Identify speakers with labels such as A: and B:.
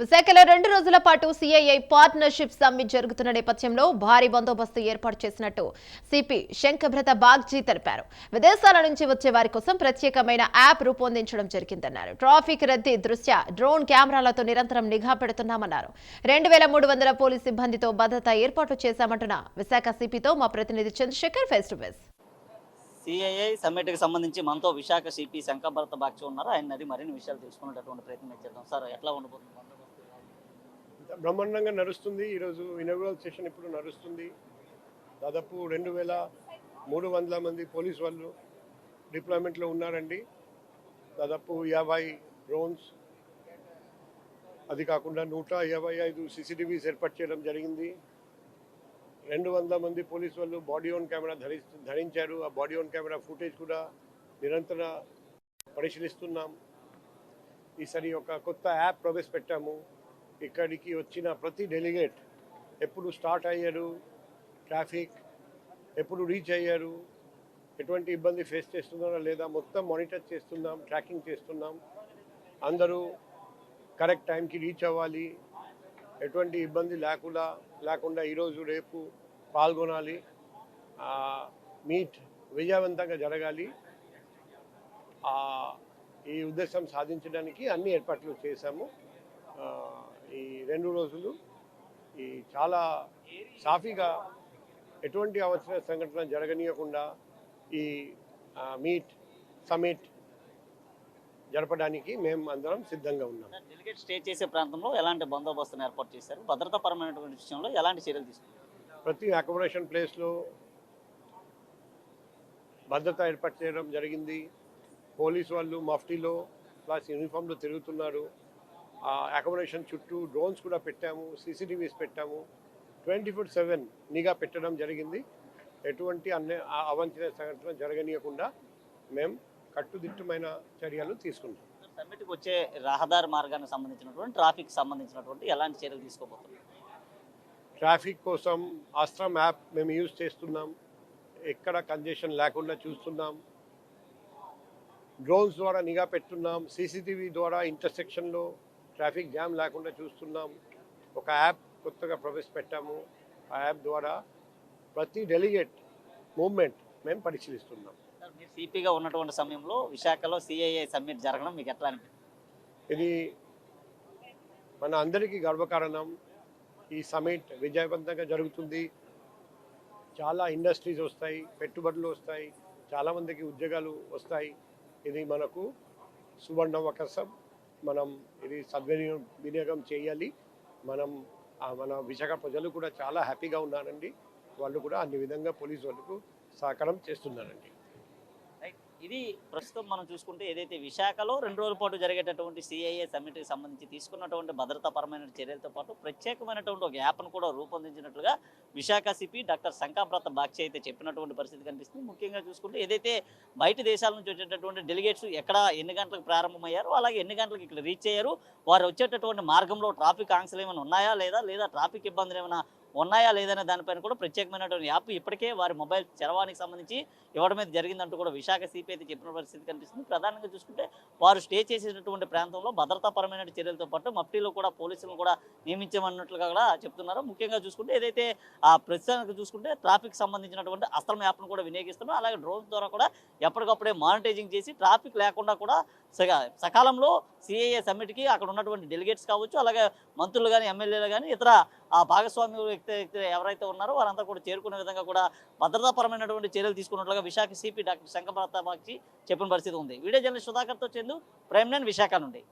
A: విశాఖలో రెండు రోజుల పాటు సిఐఐ పార్ట్నర్షిప్ సమ్మిట్ జరుగుతున్న నేపథ్యంలో భారీ బందోబస్తు ఏర్పాటు చేసినట్టు సిపి శంఖభ్రత బాగ్జీ తెలిపారు. విదేశాల నుంచి వచ్చే వారి కోసం ప్రత్యేకమైన యాప్ రూపొందించడం జరిగిందన్నారు. ట్రాఫిక్ రద్దీ దృష్ట్యా డ్రోన్ కెమెరాలతో నిరంతరం నిఘా పెడుతున్నామన్నారు. రెండు వేల మూడు వందల పోలీస్ సిబ్బందితో భద్రత ఏర్పాటు చేశామంటున్న విశాఖ సిపితో మా ప్రతినిధి Chandrasekhar face to face
B: CII సమ్మిట్కి సంబంధించి మనతో విశాఖ సిపి శంకభరత బాక్షి ఉన్నారు. ఆయన అది మరిన్ని విషయాలు తెలుసుకునేటటువంటి ప్రయత్నం చేద్దాం. సార్ ఎట్లా ఉండబోతుంది?
C: బ్రహ్మాండంగా నడుస్తుంది. ఈరోజు ఇనగ్రల్ సెషన్ ఇప్పుడు నడుస్తుంది. దాదాపు రెండు వేల మూడు వందల మంది పోలీస్ వాళ్ళు డిప్లాయ్మెంట్లో ఉన్నారండి. దాదాపు యాభై డ్రోన్స్ అది కాకుండా నూట యాభై ఐదు సీసీటీవీస్ ఏర్పాటు చేయడం జరిగింది. రెండు వందల మంది పోలీస్ వాళ్ళు బాడీ ఓన్ కెమెరా ధరి ధరించారు. ఆ బాడీ ఓన్ కెమెరా ఫుటేజ్ కూడా నిరంతర పరిశీలిస్తున్నాం. ఈసారి ఒక కొత్త యాప్ ప్రవేశపెట్టాము. ఇక్కడికి వచ్చిన ప్రతి డెలిగేట్ ఎప్పుడు స్టార్ట్ అయ్యారు? ట్రాఫిక్ ఎప్పుడు రీచ్ అయ్యారు? ఎటువంటి ఇబ్బంది ఫేస్ చేస్తున్నారా లేదా మొత్తం మానిటర్ చేస్తున్నాం ట్రాకింగ్ చేస్తున్నాం? అందరూ కరెక్ట్ టైంకి రీచ్ అవ్వాలి. ఎటువంటి ఇబ్బంది లేకుండా లేకుండా ఈరోజు రేపు పాల్గొనాలి. మీట్ విజయవంతంగా జరగాలి. ఈ ఉద్దేశం సాధించడానికి అన్ని ఏర్పాట్లు చేశాము. ఈ రెండు రోజులు ఈ చాలా సాఫీగా ఎటువంటి అవసర సంఘటన జరగనీయకుండా ఈ మీట్ సమిట్ జరపడానికి మేము అందరం సిద్ధంగా ఉన్నాం.
B: డెలిగేట్ స్టే చేసే ప్రాంతంలో ఎలాంటి బందోబస్తును ఏర్పాటు చేశారు? భద్రతాపరమైనటువంటి విషయంలో ఎలాంటి చర్యలు తీసుకున్నారు?
C: ప్రతి అకామిడేషన్ ప్లేస్లో భద్రత ఏర్పాటు చేయడం జరిగింది. పోలీస్ వాళ్ళు మఫ్టీలో ప్లస్ యూనిఫామ్లో తిరుగుతున్నారు. అకామిడేషన్ చుట్టూ డ్రోన్స్ కూడా పెట్టాము సీసీటీవీస్ పెట్టాము. ట్వంటీ ఫోర్ సెవెన్ నిఘా పెట్టడం జరిగింది. ఎటువంటి అన్ని అవాంఛనీయ సంఘటన జరగనీయకుండా మేము కట్టుదిట్టమైన చర్యలు తీసుకుంటాం
B: సమ్మిట్కి వచ్చే రహదారి మార్గానికి సంబంధించినటువంటి ట్రాఫిక్ సంబంధించినటువంటి ఎలాంటి చర్యలు తీసుకోబోతున్నారు
C: ట్రాఫిక్ కోసం ఆస్ట్రమ్ యాప్ మేము యూజ్ చేస్తున్నాం. ఎక్కడ కంజెషన్ లేకుండా చూస్తున్నాం. డ్రోన్స్ ద్వారా నిఘా పెట్టున్నాం. సీసీటీవీ ద్వారా ఇంటర్సెక్షన్లో ట్రాఫిక్ జామ్ లేకుండా చూస్తున్నాం. ఒక యాప్ కొత్తగా ప్రవేశపెట్టాము. ఆ యాప్ ద్వారా ప్రతి డెలిగేట్ మూవ్మెంట్ మేము పరిశీలిస్తున్నాం.
B: మీరు సిపిగా ఉన్నటువంటి సమయంలో విశాఖలో సిఐఐ సమ్మిట్ జరగడం మీకు ఎట్లా
C: ఇది మన అందరికీ గర్వకారణం. ఈ సమిట్ విజయవంతంగా జరుగుతుంది. చాలా ఇండస్ట్రీస్ వస్తాయి పెట్టుబడులు వస్తాయి చాలామందికి ఉద్యోగాలు వస్తాయి. ఇది మనకు సువర్ణ అవకాశం మనం ఇది సద్వినియోగం వినియోగం చేయాలి. మనం మన విశాఖ ప్రజలు కూడా చాలా హ్యాపీగా ఉన్నారండి. వాళ్ళు కూడా అన్ని విధంగా పోలీసు వాళ్ళకు సహకారం చేస్తున్నారండి.
B: ఇది ప్రస్తుతం మనం చూసుకుంటే ఏదైతే విశాఖలో రెండు రోజుల పాటు జరిగేటటువంటి సిఐఏ సమ్మిట్కి సంబంధించి తీసుకున్నటువంటి భద్రతాపరమైన చర్యలతో పాటు ప్రత్యేకమైనటువంటి ఒక యాప్ను కూడా రూపొందించినట్లుగా విశాఖ సిపి డాక్టర్ శంకాప్రత బాక్షి అయితే చెప్పినటువంటి పరిస్థితి కనిపిస్తుంది. ముఖ్యంగా చూసుకుంటే ఏదైతే బయట దేశాల నుంచి వచ్చేటటువంటి డెలిగేట్స్ ఎక్కడ ఎన్ని గంటలకు ప్రారంభమయ్యారు అలాగే ఎన్ని గంటలకు ఇక్కడ రీచ్ అయ్యారు వారు వచ్చేటటువంటి మార్గంలో ట్రాఫిక్ ఆంక్షలు ఏమైనా ఉన్నాయా లేదా లేదా ట్రాఫిక్ ఇబ్బందులు ఏమైనా ఉన్నాయా లేదనే దానిపైన కూడా ప్రత్యేకమైనటువంటి యాప్ ఇప్పటికే వారి మొబైల్ చరవానికి సంబంధించి ఇవ్వడం మీద జరిగిందంటూ కూడా విశాఖ సిపి అయితే చెప్పిన పరిస్థితి కనిపిస్తుంది. ప్రధానంగా చూసుకుంటే వారు స్టే చేసేటటువంటి ప్రాంతంలో భద్రతాపరమైన చర్యలతో పాటు మఫ్టీలో కూడా పోలీసులను కూడా నియమించమన్నట్లుగా కూడా చెప్తున్నారు. ముఖ్యంగా చూసుకుంటే ఏదైతే ఆ ప్రస్తుతానికి చూసుకుంటే ట్రాఫిక్ సంబంధించినటువంటి అస్త్రం యాప్ను కూడా వినియోగిస్తున్నారు. అలాగే డ్రోన్స్ ద్వారా కూడా ఎప్పటికప్పుడే మానిటైజింగ్ చేసి ట్రాఫిక్ లేకుండా కూడా సకాలంలో సిఏఏ సమ్మిట్కి అక్కడ ఉన్నటువంటి డెలిగేట్స్ కావచ్చు అలాగే మంత్రులు కానీ ఎమ్మెల్యేలు కానీ ఇతర ఆ భాగస్వామ్య వ్యక్తి ఎవరైతే ఉన్నారో వారంతా కూడా చేరుకునే విధంగా కూడా భద్రతాపరమైనటువంటి చర్యలు తీసుకున్నట్లుగా విశాఖ సిపి డాక్టర్ శంకర్ ప్రతాపాక్షి చెప్పిన పరిస్థితి ఉంది. వీడియో జర్నలిస్ట్ సుధాకర్తో చెందు ప్రైమ్ నైన్ విశాఖ నుండి.